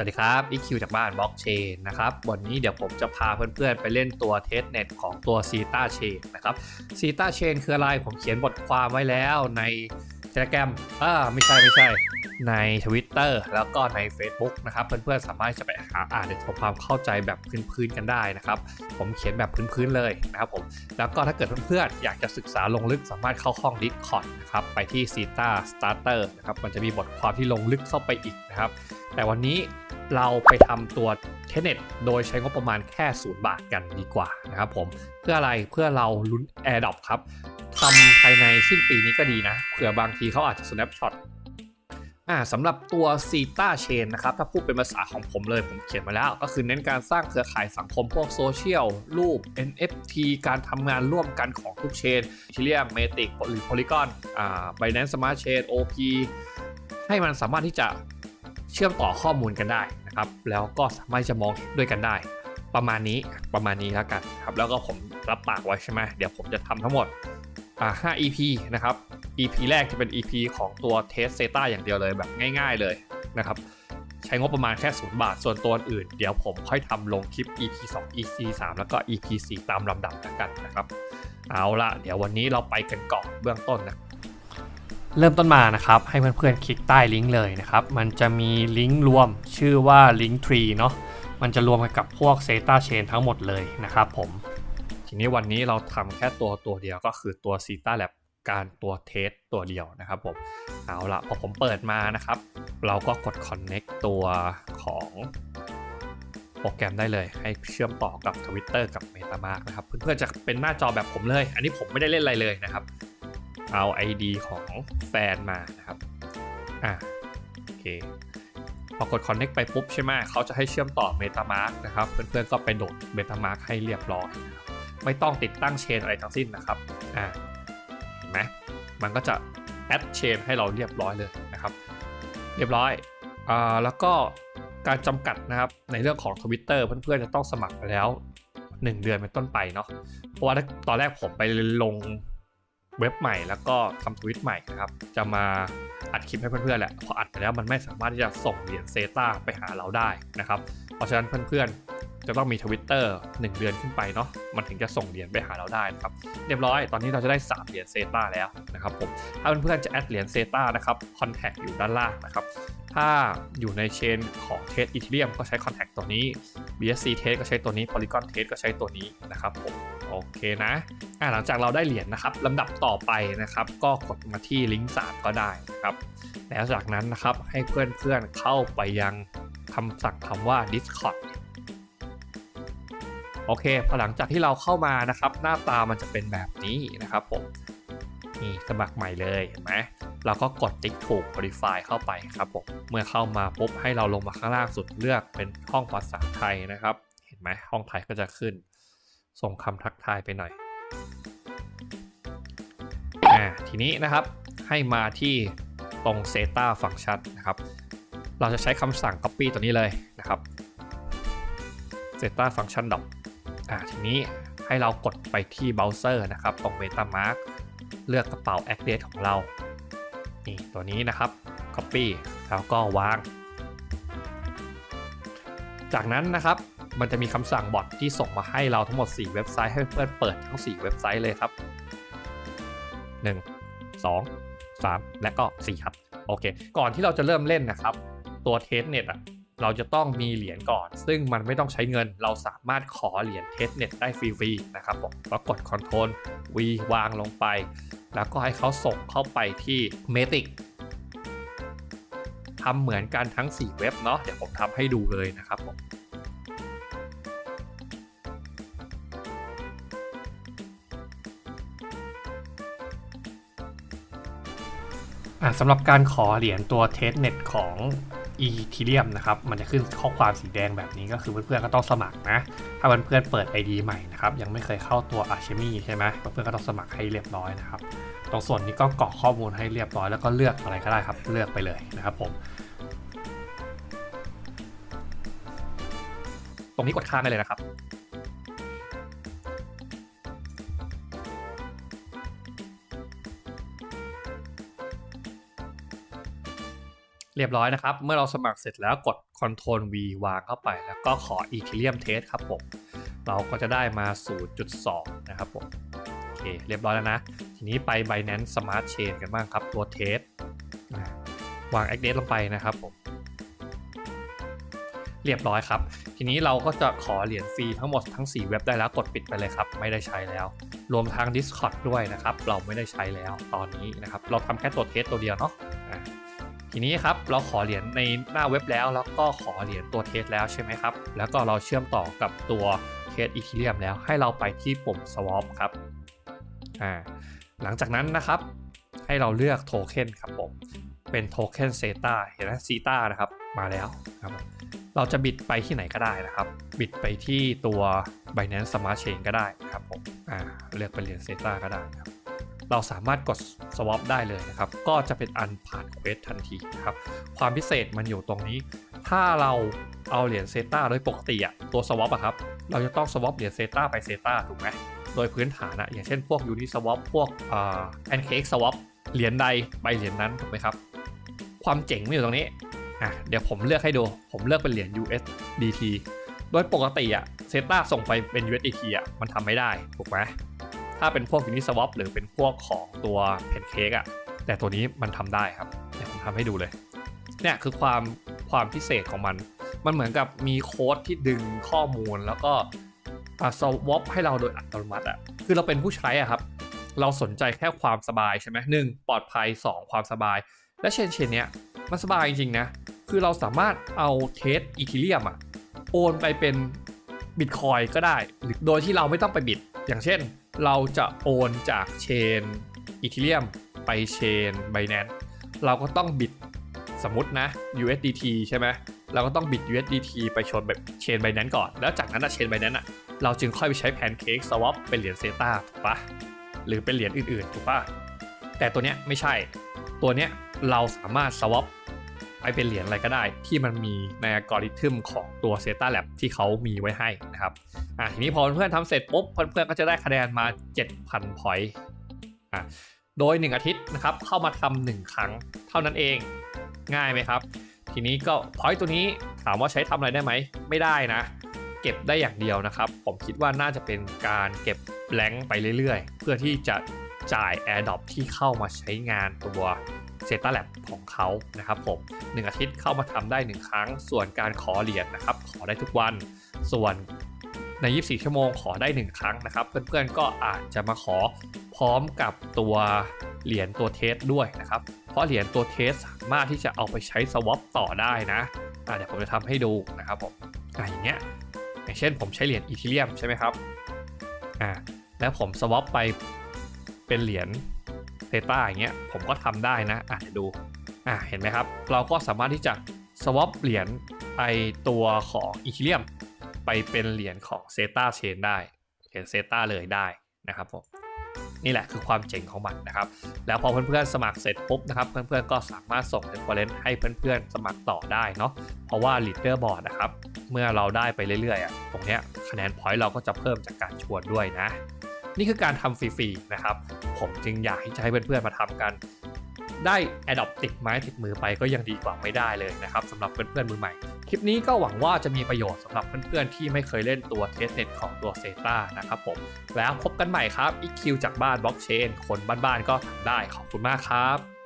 สวัสดีครับ EQ จากบ้านบล็อกเชนนะครับ วันนี้เดี๋ยวผมจะพาเพื่อนๆ ไปเล่นตัวเทสเน็ตของตัว c ีต a Chain นะครับ c ีต a Chain คืออะไร ผมเขียนบทความไว้แล้วใน Telegram อ่าไม่ใช่ไม่ใช่ ใน Twitter แล้วก็ใน Facebook นะครับ เพื่อนๆ สามารถจะไปหาอ่านในทความเข้าใจแบบพื้นๆ กันได้นะครับ ผมเขียนแบบพื้นๆ เลยนะครับผม แล้วก็ถ้าเกิดเพื่อนๆ อยากจะศึกษาลงลึกสามารถเข้าห้อง Discord นะครับ ไปที่ c ีต a Starter นะครับ มันจะมีบทความที่ลงลึกเข้าไปอีก นะครับ แต่วันนี้เราไปทำตัวเทเน็ตโดยใช้งบประมาณแค่ศูนย์บาทกันดีกว่านะครับผมเพื่ออะไรเพื่อเราลุ้น AirDrop ครับทำภายในสิ้นปีนี้ก็ดีนะเผื่อบางทีเขาอาจจะ snapshot อ่าสำหรับตัว c ีต a Chain นะครับ ถ้าพูดเป็นภาษาของผมเลยผมเขียนมาแล้ว ก็คือเน้นการสร้างเครือข่ายสังคมพวกโซเชียล รูป NFT การทำงานร่วมกันของทุกเชนที่เรียก Matic หรือ Polygon อ่า Binance Smart Chain OP ให้มันสามารถที่จะ เชื่อมต่อข้อมูลกันได้นะครับ แล้วก็สามารถจะมองด้วยกันได้ ประมาณนี้ประมาณนี้แล้วกันครับ แล้วก็ผมรับปากไว้ใช่ไหมเดี๋ยวผมจะทำทั้งหมดอ่า5 EP นะครับ EP แรกจะเป็น EP ของตัวเทสเซต้าอย่างเดียวเลยแบบง่าย ๆเลยนะครับ ใช้งบประมาณแค่ศูนย์บาท ส่วนตัวอื่น เดี๋ยวผมค่อยทำลงคลิป EP 2 EP 3 แล้วก็ EP 4 ตามลำดับแล้วกันนะครับ เอาละเดี๋ยววันนี้เราไปกันก่อนเบื้องต้นนะ เริ่มต้นมานะครับให้เพื่อนๆคลิกใต้ลิงก์เลยนะครับ มันจะมีลิงก์รวมชื่อว่า Link Tree เนาะมันจะรวมกันกับพวก Zeta Chain ทั้งหมดเลยนะครับผมทีนี้วันนี้เราทำแค่ตัวตัวเดียวก็คือตัว c ีต a Lab การตัวเทสตัวเดียวนะครับผมเอาละพอผมเปิดมานะครับ เราก็กด Connect ตัวของโปรแกรมได้เลยให้เชื่อมต่อกับ Twitter กับ MetaMask นะครับ เพื่อนๆจะเป็นหน้าจอแบบผมเลย อันนี้ผมไม่ได้เล่นอะไรเลยนะครับ เอา ID ของแฟนมานะครับ อะโอเค พอกด Connect ไปปุ๊บใช่ไหมเขาจะให้เชื่อมต่อ MetaMask นะครับ เพื่อนๆก็ไปโหลด MetaMask ให้เรียบร้อยไม่ต้องติดตั้งเชนอะไรทั้งสิ้นนะครับ อ่าเห็นไหมมันก็จะ add chain ให้เราเรียบร้อยเลยนะครับ เรียบร้อย อ่า แล้วก็การจำกัดนะครับ ในเรื่องของ Twitter เพื่อนๆจะต้องสมัครไปแล้ว 1 เดือนเป็นต้นไปเนาะ เพราะว่าตอนแรกผมไปลง เว็บใหม่แล้วก็ทำทวิตใหม่นะครับ จะมาอัดคลิปให้เพื่อนๆแหละพออัดไปแล้วมันไม่สามารถที่จะส่งเหรียญเซตาไปหาเราได้นะครับ เพราะฉะนั้นเพื่อนๆ จะต้องมีทวิตเตอร์1เดือนขึ้นไปเนาะมันถึงจะส่งเหรียญไปหาเราได้นะครับเรียบร้อยตอนนี้เราจะได้ 3 เหรียญเซตาแล้วนะครับผมถ้าเพื่อนๆจะแอดเหรียญเซตานะครับคอนแทคอยู่ด้านล่างนะครับถ้าอยู่ในเชนของเทสอีเทเรียมก็ใช้ Contact ตัวนี้ BSC เทสก็ใช้ตัวนี้ Polygon เทสก็ใช้ตัวนี้นะครับผมโอเคนะอะหลังจากเราได้เหรียญนะครับลำดับต่อไปนะครับ ก็กดมาที่ลิงก์3ก็ได้นะครับแล้วจากนั้นนะครับให้เพื่อนๆเข้าไปยังคำสั่งคำว่า Discord โอเคพอหลังจากที่เราเข้ามานะครับ หน้าตามันจะเป็นแบบนี้นะครับผมนี่สมัครใหม่เลยเห็นไหมเราก็กดติ๊กถูก Verify เข้าไปครับผมเมื่อเข้ามาปุ๊บให้เราลงมาข้างล่างสุดเลือกเป็นห้องภาษาไทยนะครับ เห็นไหมห้องไทยก็จะขึ้น ส่งคำทักทายไปหน่อยอ่าทีนี้นะครับให้มาที่ตรง Zeta Function นะครับ เราจะใช้คำสั่ง Copy ตัวนี้เลยนะครับ Zeta Function Doc อ่าทีนี้ให้เรากดไปที่เบราว์เซอร์นะครับตรง MetaMask เลือกกระเป๋า Address ของเรา นี่ตัวนี้นะครับ Copy แล้วก็วาง จากนั้นนะครับมันจะมีคำสั่งบอทที่ส่งมาให้เราทั้งหมด 4 เว็บไซต์ให้เพื่อนเปิดทั้ง 4 เว็บไซต์เลยครับ 1 2 3 และก็ 4 ครับ โอเค ก่อนที่เราจะเริ่มเล่นนะครับ ตัวเทสเน็ตอะ เราจะต้องมีเหรียญก่อน ซึ่งมันไม่ต้องใช้เงิน เราสามารถขอเหรียญเทสเน็ตได้ฟรีๆนะครับผมก็กด Ctrl V วางลงไป แล้วก็ให้เขาส่งเข้าไปที่ Matic ทำเหมือนกันทั้ง 4 เว็บเนาะเดี๋ยวผมทำให้ดูเลยนะครับผมสำหรับการขอเหรียญตัวเทสเน็ตของ อีทีเรียมนะครับ มันจะขึ้นข้อความสีแดงแบบนี้ก็คือเพื่อนๆก็ต้องสมัครนะ ถ้าเพื่อนๆเปิด ID ใหม่นะครับ ยังไม่เคยเข้าตัวอาชีมีใช่ไหมเพื่อนๆก็ต้องสมัครให้เรียบร้อยนะครับ ตรงส่วนนี้ก็กรอกข้อมูลให้เรียบร้อยแล้วก็เลือกอะไรก็ได้ครับ เลือกไปเลยนะครับผม ตรงนี้กดข้ามได้เลยนะครับ เรียบร้อยนะครับ เมื่อเราสมัครเสร็จแล้วกด Ctrl V วางเข้าไป แล้วก็ขอ Ethereum Test ครับผม เราก็จะได้มา 0.2 นะครับผมโอเคเรียบร้อยแล้วนะ ทีนี้ไป Binance Smart Chain กันบ้างครับ ตัว Test วาง Address ลงไปนะครับผม เรียบร้อยครับ ทีนี้เราก็จะขอเหรียญฟรีทั้งหมดทั้ง 4 เว็บได้แล้วกดปิดไปเลยครับ ไม่ได้ใช้แล้ว รวมทั้ง Discord ด้วยนะครับ เราไม่ได้ใช้แล้วตอนนี้นะครับ เราทำแค่ตัวเทสตัวเดียวเนาะ ทีนี้ครับเราขอเหรียญในหน้าเว็บแล้ว แล้วก็ขอเหรียญตัวเทสแล้วใช่ไหมครับ แล้วก็เราเชื่อมต่อกับตัวเทสอีเทเรียมแล้ว ให้เราไปที่ปุ่ม swap ครับอ่าหลังจากนั้นนะครับให้เราเลือกโทเค็นครับผมเป็นโทเค็นเซตาเห็นไหมซีตานะครับมาแล้วครับเราจะบิดไปที่ไหนก็ได้นะครับ บิดไปที่ตัว Binance Smart Chain ก็ได้นะครับผมอ่าเลือกเป็นเหรียญเซตาก็ได้ครับ เราสามารถกด swap ได้เลยนะครับ ก็จะเป็นอันผ่านเควสทันทีนะครับ ความพิเศษมันอยู่ตรงนี้ ถ้าเราเอาเหรียญเซตาโดยปกติอะตัว swap อะครับ เราจะต้อง swap เหรียญเซตาไปเซตาถูกไหมโดยพื้นฐานอะอย่างเช่นพวก Uni swap พวกอ่า pancake swap เหรียญใดไปเหรียญนั้นถูกไหมครับ ความเจ๋งมันอยู่ตรงนี้อะเดี๋ยวผมเลือกให้ดู ผมเลือกเป็นเหรียญ USDT โดยปกติอะเซตาส่งไปเป็น USDT อะมันทำไม่ได้ถูกไหม ถ้าเป็นพวก Uniswap หรือเป็นพวกของตัว Pancake อะแต่ตัวนี้มันทำได้ครับเดี๋ยวผมทำให้ดูเลยเนี่ยคือความความพิเศษของมัน มันเหมือนกับมีโค้ดที่ดึงข้อมูลแล้วก็สวอปให้เราโดยอัตโนมัติอะคือเราเป็นผู้ใช้อะครับ เราสนใจแค่ความสบายใช่ไหมหนึ่งปลอดภัย 2 ความสบาย และเชนเชนเนี้ยมันสบายจริงๆนะ คือเราสามารถเอาเทสอีทีเรียมอะโอนไปเป็นบิตคอยก็ได้ หรือโดยที่เราไม่ต้องไปบิตอย่างเช่น เราจะโอนจากเชนอีทีเรียมไปเชน Binance เราก็ต้องบิดสมมตินะ USDT ใช่ไหมเราก็ต้องบิด USDT ไปชนแบบเชน Binance ก่อน แล้วจากนั้นอะเชน Binance อะเราจึงค่อยไปใช้ Pancake Swap เป็นเหรียญเซตาถูกปะหรือเป็นเหรียญอื่นๆ ถูกปะแต่ตัวเนี้ยไม่ใช่ ตัวเนี้ยเราสามารถ swap ไปเป็นเหรียญอะไรก็ได้ ที่มันมีในอัลกอริทึมของตัว z e t a Lab ที่เขามีไว้ให้นะครับอะทีนี้พอเพื่อนๆทำเสร็จปุ๊บเพื่อนๆก็จะได้คะแนนมา 7,000พอยต์อะโดย 1 อาทิตย์นะครับเข้ามาทำหนึ่งครั้งเท่านั้นเองง่ายไหมครับ ทีนี้ก็พอยต์ตัวนี้ถามว่าใช้ทำอะไรได้ไหม ไม่ได้นะ เก็บได้อย่างเดียวนะครับ ผมคิดว่าน่าจะเป็นการเก็บแรงค์ไปเรื่อยๆ เพื่อที่จะจ่าย AirDrop ที่เข้ามาใช้งานตัว z e t a Lab ของเขานะครับผม1อาทิตย์เข้ามาทำได้ 1 ครั้ง ส่วนการขอเหรียญนะครับ ขอได้ทุกวัน ส่วนใน 24 ชั่วโมงขอได้ 1 ครั้งนะครับ เพื่อนๆก็อาจจะมาขอพร้อมกับตัวเหรียญตัวเทสด้วยนะครับ เพราะเหรียญตัวเทสสามารถที่จะเอาไปใช้สวอปต่อได้นะะเดี๋ยวผมจะทำให้ดูนะครับผมออย่างเงี้ยอย่างเช่นผมใช้เหรียญอีเทเรียมใช่ไหมครับอ่าแล้วผมสวอปไปเป็นเหรียญ เซตาอย่างเงี้ยผมก็ทำได้นะอะเดี๋ยวดูอะเห็นไหมครับ เราก็สามารถที่จะสวอปเหรียญไปตัวของอีเทเรียมไปเป็นเหรียญของเซตาเชนได้เหรียญเซตาเลยได้นะครับผมนี่แหละคือความเจ๋งของมันนะครับ แล้วพอเพื่อนๆสมัครเสร็จปุ๊บนะครับ เพื่อนๆก็สามารถส่ง reference ให้เพื่อนๆสมัครต่อได้เนาะเพราะว่า leader board นะครับ เมื่อเราได้ไปเรื่อยๆตรงเนี้ยคะแนน point เราก็จะเพิ่มจากการชวนด้วยนะ นี่คือการทำฟรีๆนะครับ ผมจึงอยากที่จะให้เพื่อนๆมาทำกัน ได้ Adopt ติดไม้ติดมือไปก็ยังดีกว่าไม่ได้เลยนะครับสำหรับเพื่อนๆมือใหม่ คลิปนี้ก็หวังว่าจะมีประโยชน์สำหรับเพื่อนๆที่ไม่เคยเล่นตัวเทสเน็ตของตัวเซตานะครับผม แล้วพบกันใหม่ครับอีคิวจากบ้านบล็อกเชนคนบ้านๆก็ทำได้ขอบคุณมากครับ